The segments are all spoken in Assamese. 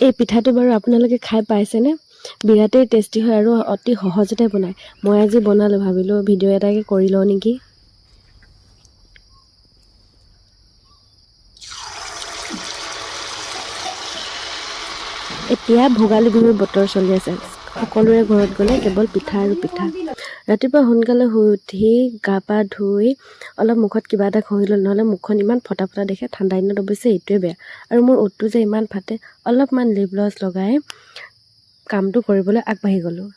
এই পিঠাটো বাৰু আপোনালোকে খাই পাইছেনে? বিৰাটেই টেষ্টি হয় আৰু অতি সহজতে বনায়। মই আজি বনালোঁ ভাবিলোঁ ভিডিঅ' এটাকে কৰি লওঁ নেকি? এতিয়া ভোগালী বিহুৰ বতৰ চলি আছে। সকলোৰে ঘৰত গ'লে কেৱল পিঠা আৰু পিঠা। ৰাতিপুৱা সোনকালে শুই উঠি গা পা ধুই অলপ মুখত কিবা এটা ঘঁহি ল'লোঁ নহ'লে মুখখন ইমান ফটা ফটা দেখে ঠাণ্ডা দিনত অৱশ্যে এইটোৱে বেয়া। আৰু মোৰ ওঠটো যে ইমান ফাটে অলপমান লিপ গ্লছ লগাই কামটো কৰিবলৈ আগবাঢ়ি গ'লোঁ।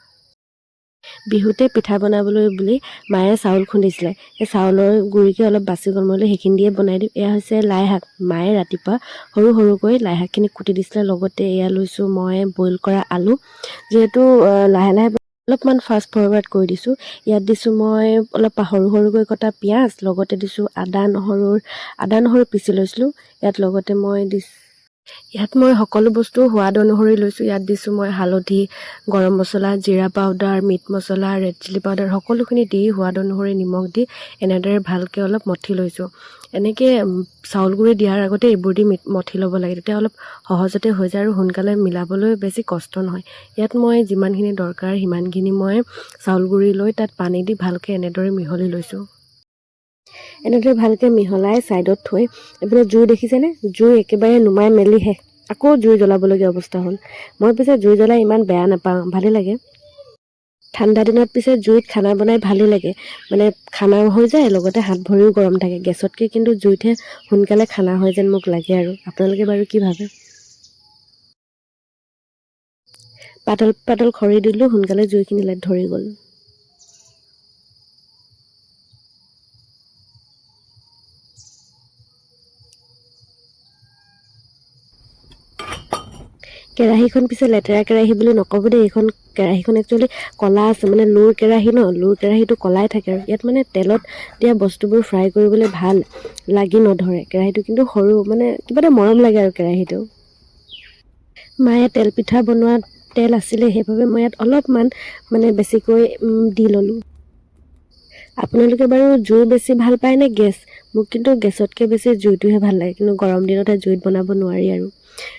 বিহুতে পিঠা বনাবলৈ বুলি মায়ে চাউল খুন্দিছিলে। সেই চাউলৰ গুৰিকে অলপ বাচি মই সেইখিনি দিয়ে বনাই দিম। এয়া হৈছে লাই শাক মায়ে ৰাতিপুৱা সৰু সৰুকৈ লাই শাকখিনি কুটি দিছিলে। লগতে এয়া লৈছোঁ মই বইল কৰা আলু। যিহেতু লাহে লাহে অলপমান ফাষ্ট ফৰৱাৰ্ড কৰি দিছোঁ। ইয়াত দিছোঁ মই অলপ সৰু সৰুকৈ কটা পিঁয়াজ লগতে দিছোঁ আদা নহৰুৰ আদা নহৰু পিচি লৈছিলোঁ। ইয়াত লগতে মই দিছোঁ ইয়াত মই সকলো বস্তু সোৱাদ অনুসৰি লৈছোঁ। ইয়াত দিছোঁ মই হালধি গৰম মছলা জিৰা পাউডাৰ মিট মছলা ৰেড চিলি পাউডাৰ সকলোখিনি দি সোৱাদ অনুসৰি নিমখ দি এনেদৰে ভালকৈ অলপ মঠি লৈছোঁ। এনেকৈ চাউল গুড়ি দিয়াৰ আগতে এইবোৰ দি মঠি ল'ব লাগে। তেতিয়া অলপ সহজতে হৈ যায় আৰু সোনকালে মিলাবলৈ বেছি কষ্ট নহয়। ইয়াত মই যিমানখিনি দৰকাৰ সিমানখিনি মই চাউল গুড়ি লৈ তাত পানী দি ভালকৈ এনেদৰে মিহলি লৈছোঁ। এনেদৰে ভালকৈ মিহলাই ছাইডত থৈ এইফালে জুই দেখিছেনে? জুই একেবাৰে নুমাই মেলি শেষ আকৌ জুই জ্বলাবলগীয়া অৱস্থা হ'ল। মই পিছে জুই জ্বলাই ইমান বেয়া নাপাওঁ ভালেই লাগে। ঠাণ্ডা দিনত পিছে জুইত খানা বনাই ভালেই লাগে। মানে খানা হৈ যায় লগতে হাত ভৰিও গৰম থাকে। গেছতকৈ কিন্তু জুইতহে সোনকালে খানা হয় যেন মোক লাগে আৰু। আপোনালোকে বাৰু কি ভাবে? পাতল পাতল খৰি দিলোঁ সোনকালে জুইখিনি লাইট ধৰি গ'ল। কেৰাহীখন পিছে লেতেৰা কেৰাহী বুলি নক'ব দেই এইখন কেৰাহীখন একচুৱেলি ক'লা আছে মানে লোৰ কেৰাহী ন লোৰ কেৰাহীটো ক'লাই থাকে আৰু ইয়াত মানে তেলত দিয়া বস্তুবোৰ ফ্ৰাই কৰিবলৈ ভাল লাগি নধৰে। কেৰাহীটো কিন্তু সৰু মানে কিবা এটা মৰম লাগে আৰু কেৰাহীটো। মায়ে তেল পিঠা বনোৱা তেল আছিলে সেইবাবে মই ইয়াত অলপমান মানে বেছিকৈ দি ল'লোঁ। আপোনালোকে বাৰু জুই বেছি ভাল পায় নে গেছ? মোক কিন্তু গেছতকৈ বেছি জুইটোহে ভাল লাগে কিন্তু গৰম দিনতহে জুইত বনাব নোৱাৰি আৰু।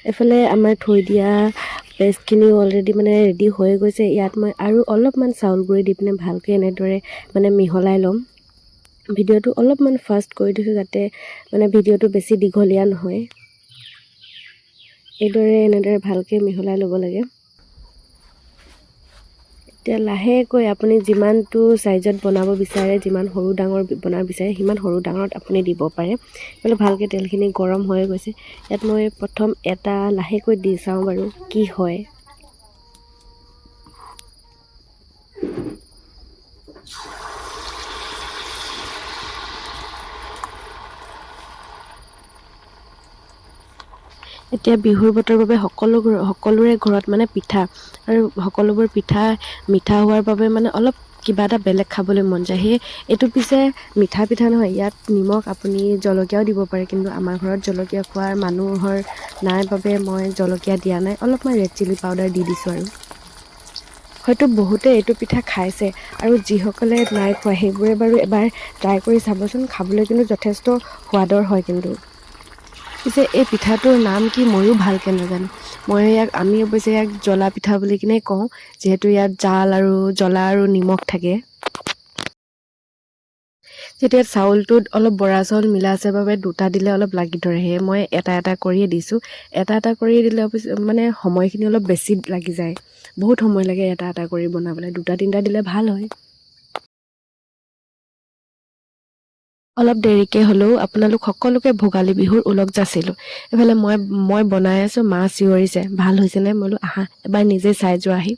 এইফালে আমাৰ থৈ দিয়া পেষ্টখিনিও অলৰেডি মানে ৰেডি হৈ গৈছে ইয়াত মই আৰু অলপমান চাউল গুড়ি দি পিনে ভালকৈ এনেদৰে মানে মিহলাই ল'ম। ভিডিঅ'টো অলপমান ফাষ্ট কৰি দিছোঁ যাতে মানে ভিডিঅ'টো বেছি দীঘলীয়া নহয়। এইদৰে এনেদৰে ভালকৈ মিহলাই ল'ব লাগে। এতিয়া লাহেকৈ আপুনি যিমানটো ছাইজত বনাব বিচাৰে যিমান সৰু ডাঙৰ বনাব বিচাৰে সিমান সৰু ডাঙৰত আপুনি দিব পাৰে। বোলে ভালকৈ তেলখিনি গৰম হৈ গৈছে। ইয়াত মই প্ৰথম এটা লাহেকৈ দি চাওঁ বাৰু কি হয়। এতিয়া বিহুৰ বতৰৰ বাবে সকলো সকলোৰে ঘৰত মানে পিঠা আৰু সকলোবোৰ পিঠা মিঠা হোৱাৰ বাবে মানে অলপ কিবা এটা বেলেগ খাবলৈ মন যায়। সেয়ে এইটো পিছে মিঠা পিঠা নহয় ইয়াত নিমখ আপুনি জলকীয়াও দিব পাৰে কিন্তু আমাৰ ঘৰত জলকীয়া খোৱাৰ মানুহৰ নাই বাবে মই জলকীয়া দিয়া নাই অলপমান ৰেড চিলি পাউডাৰ দি দিছোঁ আৰু। হয়তো বহুতে এইটো পিঠা খাইছে আৰু যিসকলে নাই খোৱা সেইবোৰে বাৰু এবাৰ ট্ৰাই কৰি চাবচোন খাবলৈ কিন্তু যথেষ্ট সোৱাদৰ হয় কিন্তু। পিছে এই পিঠাটোৰ নাম কি ময়ো ভালকৈ নাজানো। মই ইয়াক আমি অৱশ্যে ইয়াক জ্বলা পিঠা বুলি কিনে কওঁ যিহেতু ইয়াত জাল আৰু জ্বলা আৰু নিমখ থাকে। যেতিয়া চাউলটোত অলপ বৰা চাউল মিলা আছে বাবে দুটা দিলে অলপ লাগি ধৰে সেয়ে মই এটা এটা কৰিয়ে দিছোঁ। এটা এটা কৰি দিলে মানে সময়খিনি অলপ বেছি লাগি যায়। বহুত সময় লাগে এটা এটা কৰি বনাবলৈ দুটা তিনিটা দিলে ভাল হয়। অলপ দেৰিকৈ হ'লেও আপোনালোক সকলোকে ভোগালী বিহুৰ ওলগ যাচিলোঁ এইফালে মই মই বনাই আছোঁ মা চিঞৰিছে ভাল হৈছেনে মই বোলো আহা এবাৰ নিজে চাই যোৱাহি।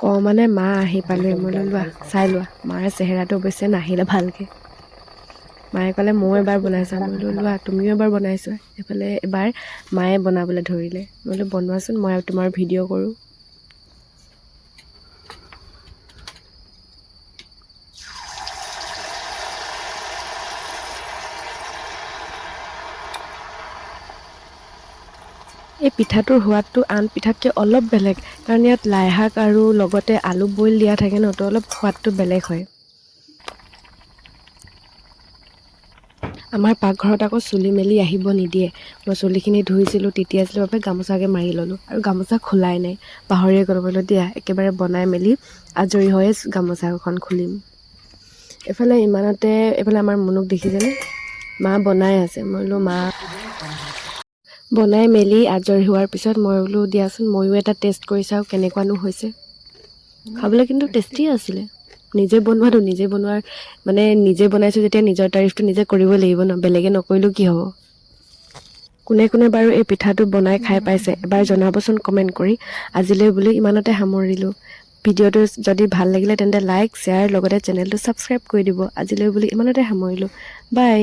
কওঁ মানে মা আহি পালে। মই লোৱা চাই লোৱা। মাৰ চেহেৰাটো অৱশ্যে নাহিলে ভালকৈ। মায়ে ক'লে ময়ো এবাৰ বনাই চাওঁ মই বোলো লোৱা তুমিও এবাৰ বনাইছোৱা। এইফালে এবাৰ মায়ে বনাবলৈ ধৰিলে। মই বোলো বনোৱাচোন মই তোমাৰ ভিডিঅ' কৰোঁ। এই পিঠাটোৰ সোৱাদটো আন পিঠাতকৈ অলপ বেলেগ কাৰণ ইয়াত লাই শাক আৰু লগতে আলু বইল দিয়া থাকে ন তো অলপ সোৱাদটো বেলেগ হয়। আমাৰ পাকঘৰত আকৌ চুলি মেলি আহিব নিদিয়ে। মই চুলিখিনি ধুইছিলোঁ তিতিয়াইছিলোঁ বাবে গামোচাকে মাৰি ল'লোঁ। আৰু গামোচা খোলাই নাই। পাহৰিয়ে গ'লোঁ বোলো দিয়া একেবাৰে বনাই মেলি আজৰি হৈয়ে গামোচাখন খুলিম। এইফালে ইমানতে এইফালে আমাৰ মুনুক দেখিছেনে? মা বনাই আছে। মই বোলো মা বনাই মেলি আজৰি হোৱাৰ পিছত মই বোলো দিয়াচোন, ময়ো এটা টেষ্ট কৰি চাওঁ কেনেকুৱানো হৈছে। খাবলৈ কিন্তু টেষ্টি আছিলে। নিজে বনোৱাটো, নিজে বনোৱাৰ মানে নিজে বনাইছোঁ যেতিয়া নিজৰ তাৰিফটো নিজে কৰিবই লাগিব ন, বেলেগে নকৰিলেও কি হ'ব? কোনে কোনে বাৰু এই পিঠাটো বনাই খাই পাইছে, এবাৰ জনাবচোন কমেণ্ট কৰি। আজিলৈ বুলি ইমানতে সামৰিলোঁ। ভিডিঅ'টো যদি ভালো লাগিলে তেন্তে লাইক শ্বেয়াৰ লগতে চেনেলটো ছাবস্ক্ৰাইব কৰি দিব। আজিলৈ বুলি ইমানতে সামৰিলোঁ। বাই